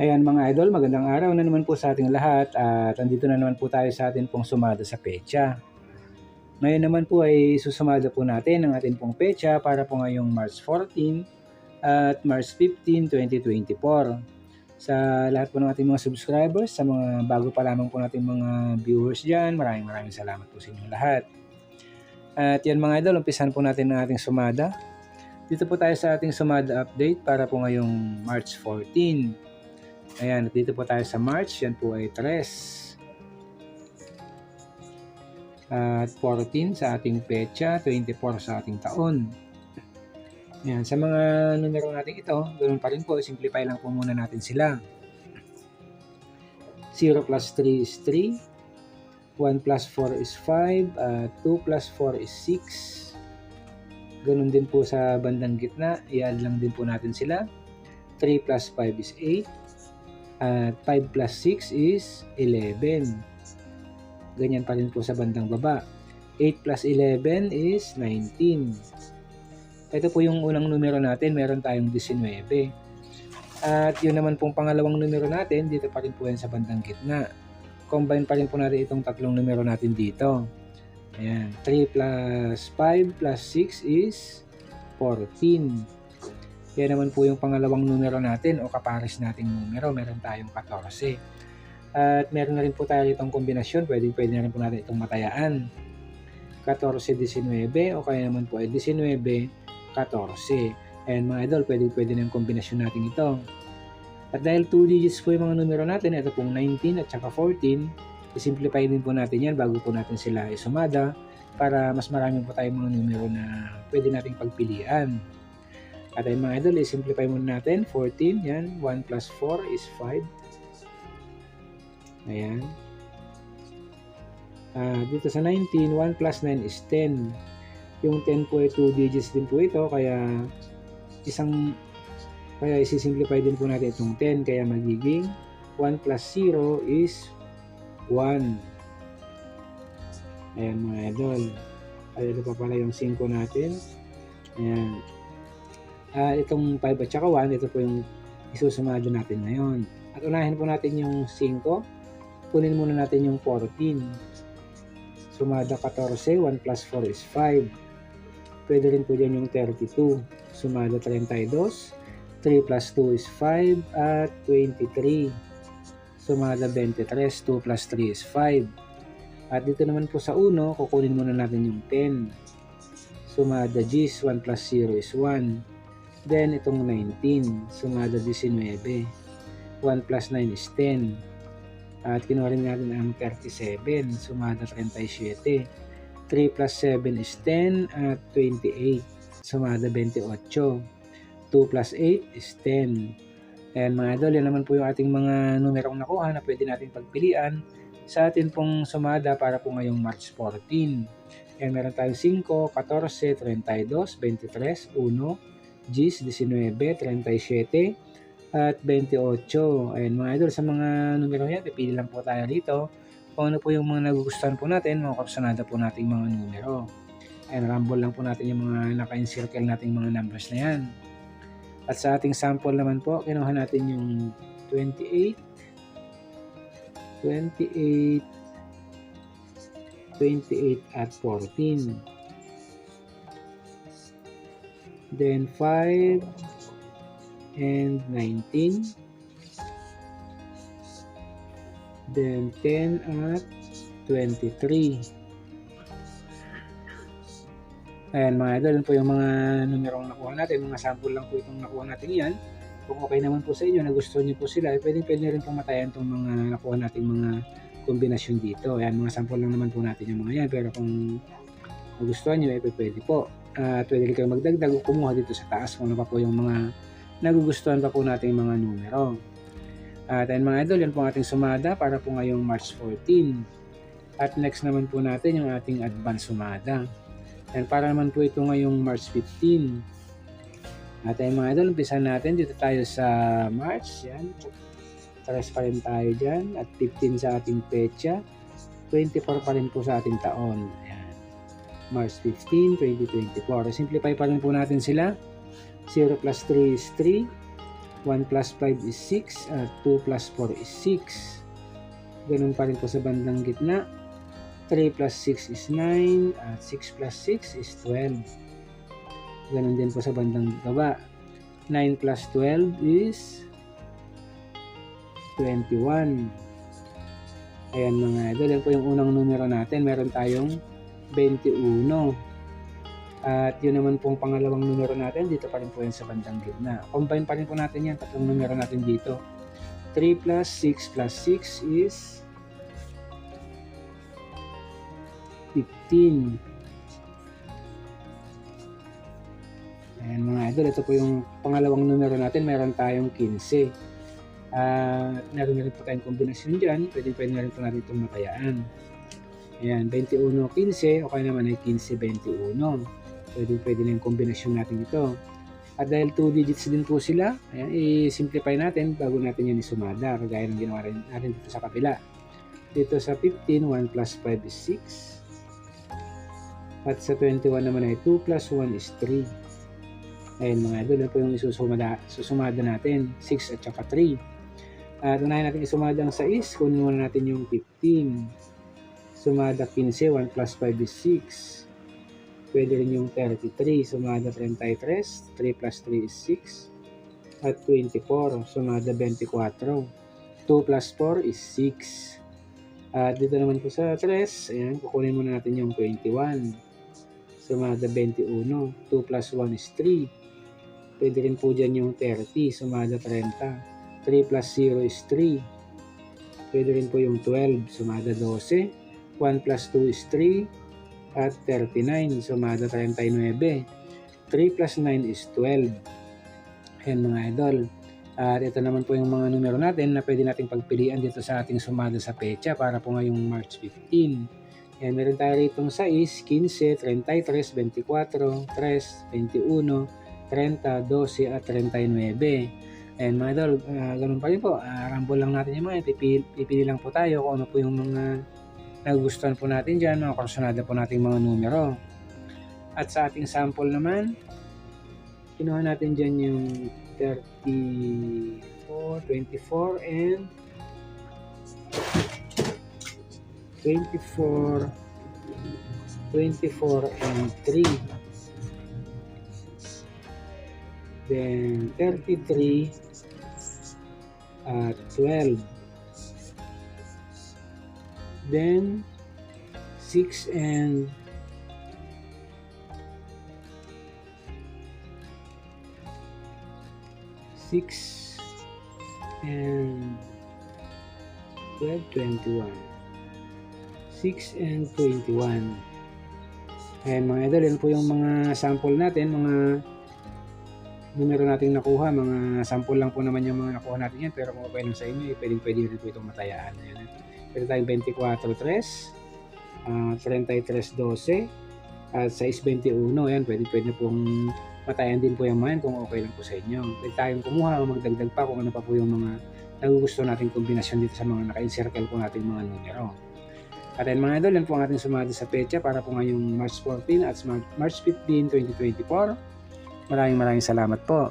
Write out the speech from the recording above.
Ayan mga idol, magandang araw na naman po sa ating lahat at andito na naman po tayo sa atin pong sumada sa pecha. Ngayon naman po ay susumada po natin ang ating pong pecha para po ngayong March 14 at March 15, 2024. Sa lahat po ng ating mga subscribers, sa mga bago pa lamang po nating mga viewers dyan, maraming maraming salamat po sa inyong lahat. At yan mga idol, umpisan po natin ang ating sumada. Dito po tayo sa ating sumada update para po ngayong March 14. Ayan, dito po tayo sa March. Yan po ay 3. At 14 sa ating pecha, 24 sa ating taon. Ayan, sa mga numero natin ito, ganoon pa rin po, simplify lang po muna natin sila. 0 plus 3 is 3, 1 plus 4 is 5, uh, 2 plus 4 is 6. Ganun din po sa bandang gitna, i-add lang din po natin sila. 3 plus 5 is 8, at 5 plus 6 is 11. Ganyan pa rin po sa bandang baba. 8 plus 11 is 19. Ito po yung unang numero natin. Meron tayong 19. At yun naman pong pangalawang numero natin. Dito pa rin po yan sa bandang gitna. Combine pa rin po natin itong tatlong numero natin dito. Ayan. 3 plus 5 plus 6 is 14. Yan naman po yung pangalawang numero natin o kapares nating numero. Meron tayong 14. At meron na rin po tayo itong kombinasyon. Pwede, pwede na rin po natin itong matayaan. 14-19 o kaya naman po ay 19-14. Ayan mga idol, pwede, pwede na yung kombinasyon natin ito. At dahil 2 digits po yung mga numero natin, ito pong 19 at saka 14, isimplify din po natin yan bago po natin sila isumada para mas marami po tayong mga numero na pwede nating pagpilian. At ay mga idol, i-simplify muna natin. 14, yan. 1 plus 4 is 5. Ayan. Uh, dito sa 19, 1 plus 9 is 10. Yung 10 po ay 2 digits din po ito. Kaya isang kaya isi-simplify din po natin itong 10. Kaya magiging 1 plus 0 is 1. Ayan mga idol. Ay, ito pa pala yung 5 natin. Ayan uh, itong 5 at saka 1, ito po yung isusumado natin ngayon. At unahin po natin yung 5. Kunin muna natin yung 14. Sumada 14, 1 plus 4 is 5. Pwede rin po dyan yung 32. Sumada 32. 3 plus 2 is 5 at 23. Sumada 23. 2 plus 3 is 5. At dito naman po sa 1, kukunin muna natin yung 10. Sumada G's, 1 plus 0 is 1. Then, itong 19, sumada 19. 1 plus 9 is 10. At kinuha rin natin ang 37, sumada 37. 3 plus 7 is 10 at 28, sumada 28. 2 plus 8 is 10. Ayan mga idol, yan naman po yung ating mga numerong nakuha na pwede natin pagpilian sa atin pong sumada para po ngayong March 14. Ayan, meron tayong 5, 14, 32, 23, 1, G's 19, 37, at 28. Ayan mga idol, sa mga numero yan, pipili lang po tayo dito kung ano po yung mga nagugustuhan po natin, mga kapsanada po nating mga numero. Ayan, rumble lang po natin yung mga naka-encircle nating mga numbers na yan. At sa ating sample naman po, kinuha natin yung 28, 28, 28 at 14 then 5 and 19 then 10 at 23 ayan mga idol yun po yung mga numerong nakuha natin. Mga sample lang po itong nakuha natin yan. Kung okay naman po sa inyo na gusto niyo po sila eh, pwede pwede rin pong matayan itong mga nakuha nating mga kombinasyon dito. Ayan mga sample lang naman po natin yung mga yan. Pero kung nagustuhan nyo eh pwede po at pwede kayo magdagdag o kumuha dito sa taas kung ano pa po yung mga nagugustuhan pa po nating mga numero. At ayun mga idol, yan po ang ating sumada para po ngayong March 14. At next naman po natin yung ating advance sumada. And para naman po ito ngayong March 15. At ayun mga idol, umpisa natin dito tayo sa March. Yan. Taras pa rin tayo dyan. At 15 sa ating pecha. 24 pa rin po sa ating taon. March 15, 2024. Simplify pa rin po natin sila. 0 plus 3 is 3. 1 plus 5 is 6 at 2 plus 4 is 6. Ganun pa rin po sa bandang gitna. 3 plus 6 is 9 at 6 plus 6 is 12. Ganun din po sa bandang baba. 9 plus 12 is 21. Ayan mga idol, yan po yung unang numero natin. Meron tayong 21. At yun naman pong pangalawang numero natin, dito pa rin po yan sa bandang gitna. Combine pa rin po natin yan, tatlong numero natin dito. 3 plus 6 plus 6 is 15. Ayan mga idol, ito po yung pangalawang numero natin, meron tayong 15. Ah, meron na rin po tayong kombinasyon dyan, pwede pwede na rin po natin itong matayaan. Ayan, 21-15, o kaya naman ay 15-21. Pwede pwede na yung kombinasyon natin ito. At dahil 2 digits din po sila, ayan, i-simplify natin bago natin yan isumada, kagaya ng ginawa rin natin dito sa kabila. Dito sa 15, 1 plus 5 is 6. At sa 21 naman ay 2 plus 1 is 3. Ayan mga idol, yan yung isusumada, susumada natin, 6 at saka 3. At unahin natin isumada ang 6, kunin muna natin yung 15. Sumada 15, 1 plus 5 is 6. Pwede rin yung 33, sumada 33, 3 plus 3 is 6. At 24, sumada 24. 2 plus 4 is 6. At dito naman po sa 3, ayan, kukunin muna natin yung 21. Sumada 21, 2 plus 1 is 3. Pwede rin po dyan yung 30, sumada 30. 3 plus 0 is 3. Pwede rin po yung 12, sumada 12. 1 plus 2 is 3. At 39, sumada 39. 3 plus 9 is 12. Ayan mga idol. At ito naman po yung mga numero natin na pwede nating pagpilian dito sa ating sumada sa pecha para po ngayong March 15. Ayan, meron tayo rito 6, 15, 33, 24, 3, 21, 30, 12 at 39. And mga idol, uh, ganun pa rin po. Uh, rumble lang natin yung mga. Pipili, pipili lang po tayo kung ano po yung mga nagustuhan po natin dyan, mga kursunada po nating mga numero. At sa ating sample naman, kinuha natin dyan yung 34, 24, and 24, 24, and 3. Then 33 at 12. Then 6 and six and 12, 21. 6 and 21. Ayan mga idol, yan po yung mga sample natin, mga numero nating nakuha, mga sample lang po naman yung mga nakuha natin yan, pero kung okay lang sa inyo, eh, pwedeng pwede rin po itong matayaan. Ayan. Pwede tayong 24-3, uh, 33-12, at 6-21, yan, pwede pwede pong matayan din po yung mga kung okay lang po sa inyo. Pwede tayong kumuha o magdagdag pa kung ano pa po yung mga nagugusto nating kombinasyon dito sa mga naka-encircle po nating mga numero. At then mga idol, yan po ang ating sumati sa pecha para po ngayong March 14 at March 15, 2024. Maraming maraming salamat po.